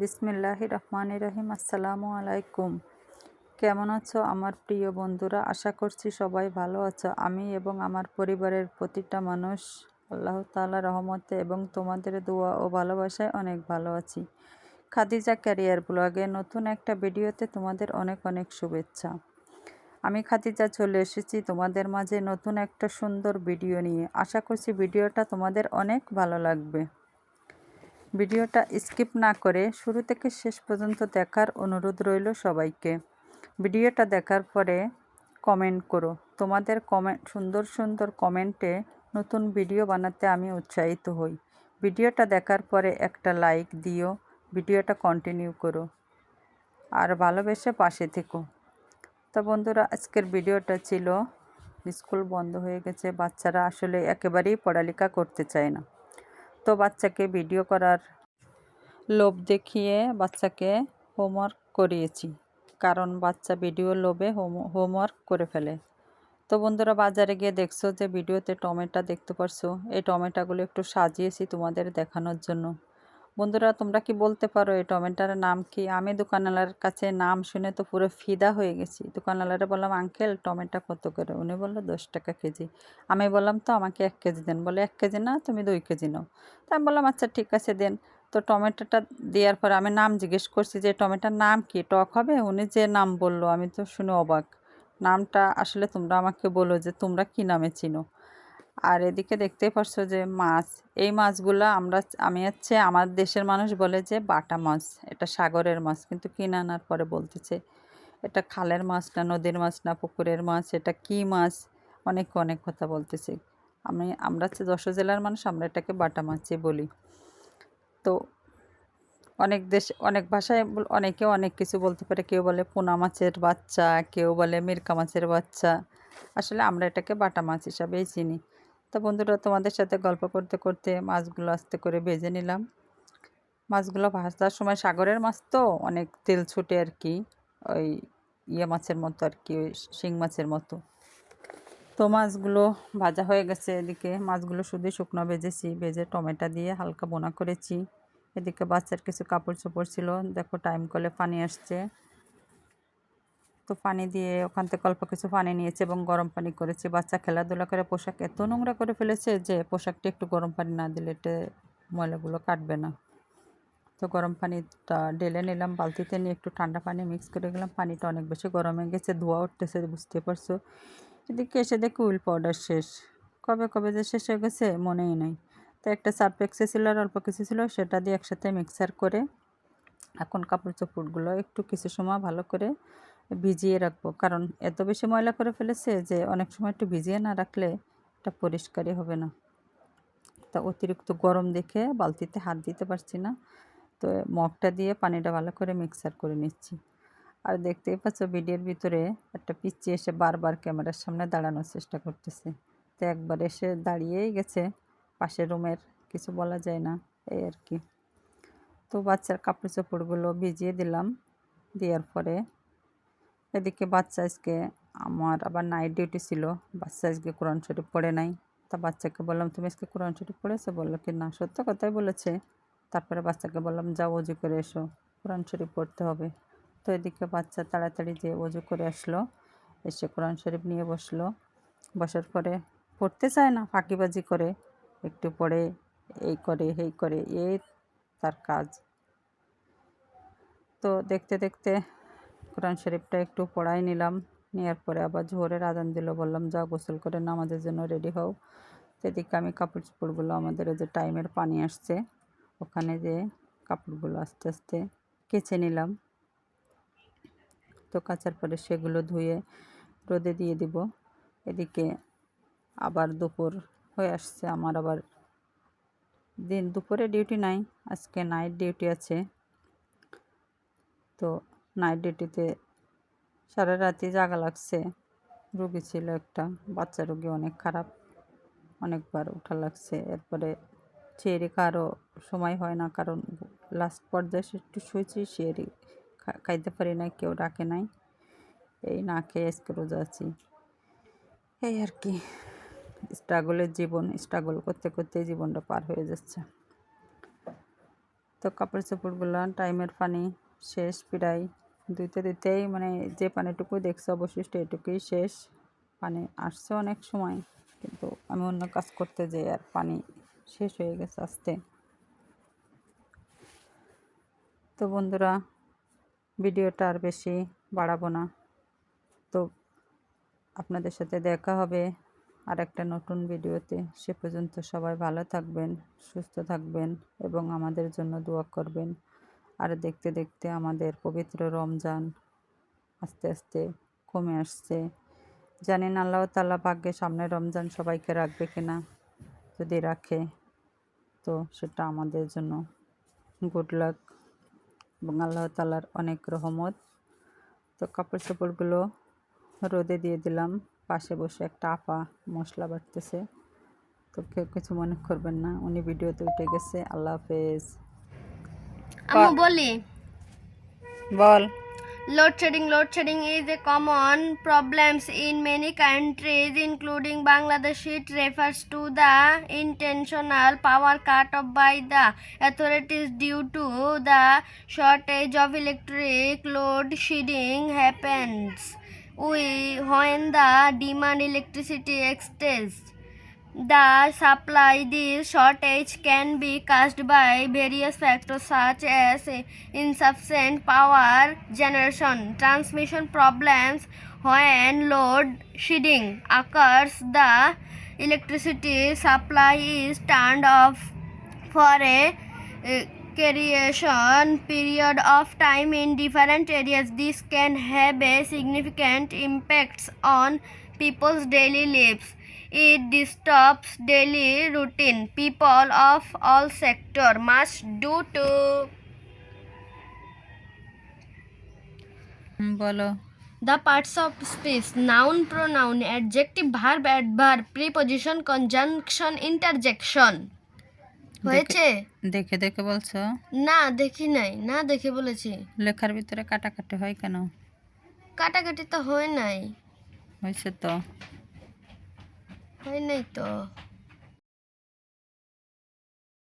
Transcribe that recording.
বিসমিল্লাহ রহমান রহিম আসসালামু আলাইকুম। কেমন আছো আমার প্রিয় বন্ধুরা? আশা করছি সবাই ভালো আছো। আমি এবং আমার পরিবারের প্রতিটা মানুষ আল্লাহ তাআলা রহমতে এবং তোমাদের দোয়া ও ভালোবাসায় অনেক ভালো আছি। খাদিজা ক্যারিয়ার ব্লগে নতুন একটা ভিডিওতে তোমাদের অনেক অনেক শুভেচ্ছা। আমি খাদিজা চলে এসেছি তোমাদের মাঝে নতুন একটা সুন্দর ভিডিও নিয়ে। আশা করছি ভিডিওটা তোমাদের অনেক ভালো লাগবে। ভিডিওটা স্কিপ না করে শুরু থেকে শেষ পর্যন্ত দেখার অনুরোধ রইল সবাইকে। ভিডিওটা দেখার পরে কমেন্ট করো। তোমাদের কমেন্ট, সুন্দর সুন্দর কমেন্টে নতুন ভিডিও বানাতে আমি উৎসাহিত হই। ভিডিওটা দেখার পরে একটা লাইক দিও, ভিডিওটা কন্টিনিউ করো। আর ভালোবেসে পাশে থেকো। তো বন্ধুরা, আজকের ভিডিওটা ছিল, স্কুল বন্ধ হয়ে গেছে, বাচ্চারা আসলে একেবারেই পড়ালেখা করতে চায় না। তো বাচ্চাকে ভিডিও করার লোভ দেখিয়ে বাচ্চাকে হোমওয়ার্ক করিয়েছি। কারণ বাচ্চা ভিডিও লোভে হোম, হোমওয়ার্ক করে ফেলে। তো বন্ধুরা, বাজারে গিয়ে দেখছ যে ভিডিওতে টমেটো দেখতে পারছ। এই টমেটোগুলো একটু সাজিয়েছি তোমাদের দেখানোর জন্য। বন্ধুরা, তোমরা কি বলতে পারো এই টমেটোর নাম কি? আমি দোকানওয়ালার কাছে নাম শুনে তো পুরো ফিদা হয়ে গেছি। দোকানওয়ালারে বললাম, আঙ্কেল, টমেটো কত করে? উনি বলল, দশ টাকা কেজি। আমি বললাম, তো আমাকে এক কেজি দেন। বলে, এক কেজি না, তুমি দুই কেজি নাও। তা আমি বললাম আচ্ছা ঠিক আছে, দেন। তো টমেটোটা দেওয়ার পরে আমি নাম জিজ্ঞেস করছি যে, টমেটোর নাম কি? টক হবে? উনি যে নাম বলল, আমি তো শুনে অবাক। নামটা আসলে তোমরা আমাকে বলো যে, তোমরা কি নামে চিনো? আর এদিকে দেখতেই পারছ যে মাছ, এই মাছগুলো আমরা, আমি হচ্ছে আমার দেশের মানুষ বলে যে বাটা মাছ, এটা সাগরের মাছ, কিন্তু কিনে আনার পরে বলতেছে, এটা খালের মাছ না নদীর মাছ না পুকুরের মাছ, এটা কি মাছ? অনেক অনেক কথা বলতেছে। আমি, আমরা হচ্ছে যশোর জেলার মানুষ, আমরা এটাকে বাটা মাছই বলি। তো অনেক দেশ, অনেক ভাষায় অনেকে অনেক কিছু বলতে পারে, কেউ বলে পোনা মাছের বাচ্চা, কেউ বলে মিরকা মাছের বাচ্চা। আসলে আমরা এটাকে বাটা মাছ হিসাবেই চিনি। তো বন্ধুরা, তোমাদের সাথে গল্প করতে করতে মাছগুলো আস্তে করে ভেজে নিলাম। মাছগুলো ভাজার সময় সাগরের মাছ তো, অনেক তেল ছুটে আর কি, ওই ইয়ে মাছের মতো আর কি, ওই শিং মাছের মতো। তো মাছগুলো ভাজা হয়ে গেছে এদিকে। মাছগুলো শুধু শুকনো ভেজেছি, ভেজে টমেটো দিয়ে হালকা বোনা করেছি। এদিকে বাচ্চার কিছু কাপড় চোপড় ছিল। দেখো টাইম কলে পানি আসছে। তো পানি দিয়ে ওখান থেকে অল্প কিছু পানি নিয়েছে এবং গরম পানি করেছে। বাচ্চা খেলাধুলা করে পোশাক এত নোংরা করে ফেলেছে যে পোশাকটা একটু গরম পানি না দিলে এতে ময়লাগুলো কাটবে না। তো গরম পানিটা ঢেলে নিলাম, বালতিতে নিয়ে একটু ঠান্ডা পানি মিক্স করে গেলাম। পানিটা অনেক বেশি গরম হয়ে গেছে, ধোয়া উঠতেছে বুঝতে পারছ। এদিকে এসে দেখি উইল পাউডার শেষ। কবে কবে যে শেষ হয়ে গেছে মনেই নাই। তো একটা সার্ফেক্সে ছিল আর অল্প কিছু ছিল, সেটা দিয়ে একসাথে মিক্সার করে এখন কাপড় চোপড়গুলো একটু কিছু সময় ভালো করে ভিজিয়ে রাখব। কারণ এত বেশি ময়লা করে ফেলেছে যে অনেক সময় একটু ভিজিয়ে না রাখলে এটা পরিষ্কারই হবে না। তা অতিরিক্ত গরম দেখে বালতিতে হাত দিতে পারছি না। তো মগটা দিয়ে পানিটা ভালো করে মিক্সার করে নিচ্ছি। আর দেখতেই পাচ্ছ ভিডিওর ভিতরে একটা পিচ্ছি এসে বারবার ক্যামেরার সামনে দাঁড়ানোর চেষ্টা করতেছে। তো একবার এসে দাঁড়িয়েই গেছে। পাশের রুমের কিছু বলা যায় না, এই আর কি। তো বাচ্চার কাপড় চোপড়গুলো ভিজিয়ে দিলাম। দেওয়ার পরে এদিকে বাচ্চা আজকে, আমার আবার নাইট ডিউটি ছিল। বাচ্চা আজকে কোরআন শরীফ পড়ে নাই। তা বাচ্চাকে বললাম, তুমি আজকে কোরআন শরীফ পড়েছো? বলল, কি না, সত্য কথাই বলেছে। তারপরে বাচ্চাকে বললাম, যাও অজু করে এসো, কোরআন শরীফ পড়তে হবে। তো এদিকে বাচ্চা তাড়াতাড়ি যে অজু করে আসলো, এসে কোরআন শরীফ নিয়ে বসল। বসার পরে পড়তে চায় না, ফাঁকিবাজি করে। একটু পরে এই করে এই করে, এই তার কাজ। তো দেখতে দেখতে কোরআন শরীফটা একটু পড়াই নিলাম। নেওয়ার পরে আবার জোহরের আদান দিল, বললাম যা গোসল করে নামাজের জন্য রেডি হও। সেদিকে আমি কাপড় চোপড়গুলো, আমাদের যে টাইমের পানি আসছে, ওখানে যে কাপড়গুলো আস্তে আস্তে কেচে নিলাম। তো কাচার পরে সেগুলো ধুয়ে রোদে দিয়ে দিব। এদিকে আবার দুপুর হয়ে আসছে, আমার আবার দিন, দুপুরে ডিউটি নাই, আজকে নাইট ডিউটি আছে। তো নাইট ডিউটিতে সারা রাতি জাগা লাগছে। রুগী ছিল একটা, বাচ্চা রুগী অনেক খারাপ, অনেকবার উঠা লাগছে। এরপরে চেয়ারে খাওয়ারও সময় হয় না, কারণ লাস্ট পর্যায়ে একটু শুয়েছি, চেয়ারে খাইতে পারি না কেউ ডাকে নাই। এই না খেয়ে আজকে আছি। এই আর কি। স্ট্রাগলের জীবন, স্ট্রাগল করতে করতে জীবনটা পার হয়ে যাচ্ছে। তো কাপড় চোপড়গুলো টাইমের পানি শেষ প্রায় ধুইতে ধুইতেই মানে যে পানিটুকু দেখছ, অবশিষ্ট এটুকুই শেষ। পানি আসছে অনেক সময়, কিন্তু আমি অন্য কাজ করতে যাই আর পানি শেষ হয়ে গেছে আসতে। তো বন্ধুরা, ভিডিওটা আর বেশি বাড়াবো না। তো আপনাদের সাথে দেখা হবে আর একটা নতুন ভিডিওতে। সে পর্যন্ত সবাই ভালো থাকবেন, সুস্থ থাকবেন এবং আমাদের জন্য দোয়া করবেন। আর দেখতে দেখতে আমাদের পবিত্র রমজান আস্তে আস্তে কমে আসছে। জানেন আল্লাহ তাল্লাহ ভাগ্যে সামনে রমজান সবাইকে রাখবে কিনা? যদি রাখে, তো সেটা আমাদের জন্য গুড লাক এবং আল্লাহ তালার অনেক রহমত। তো কাপড় চোপড়গুলো রোদে দিয়ে দিলাম। পাশে বসে একটা আপা মশলা বাটতেছে। তো কেউ কিছু মনে করবেন না, উনি ভিডিওতে উঠে গেছে। আল্লাহ হাফেজ। আমি বলি বল load shedding is a common problem in many countries, including Bangladesh. It refers to the intentional power cut off by the authorities due to the shortage of electric load shedding happens we, when the demand electricity exceeds the supply this shortage can be caused by various factors such as insufficient power generation transmission problems when load shedding occurs the electricity supply is turned off for a creation period of time in different areas. This can have a significant impacts on people's daily lives it disturbs daily routine people of all sector must do to বলো the parts of speech noun pronoun adjective verb adverb preposition conjunction interjection হয়েছে দেখে দেখে বলছো না দেখি নাই না দেখে বলেছি লেখার ভিতরে কাটাকাটি হয় কেন কাটাকাটি তো হয় নাই হয়েছে তো হয় নাই তো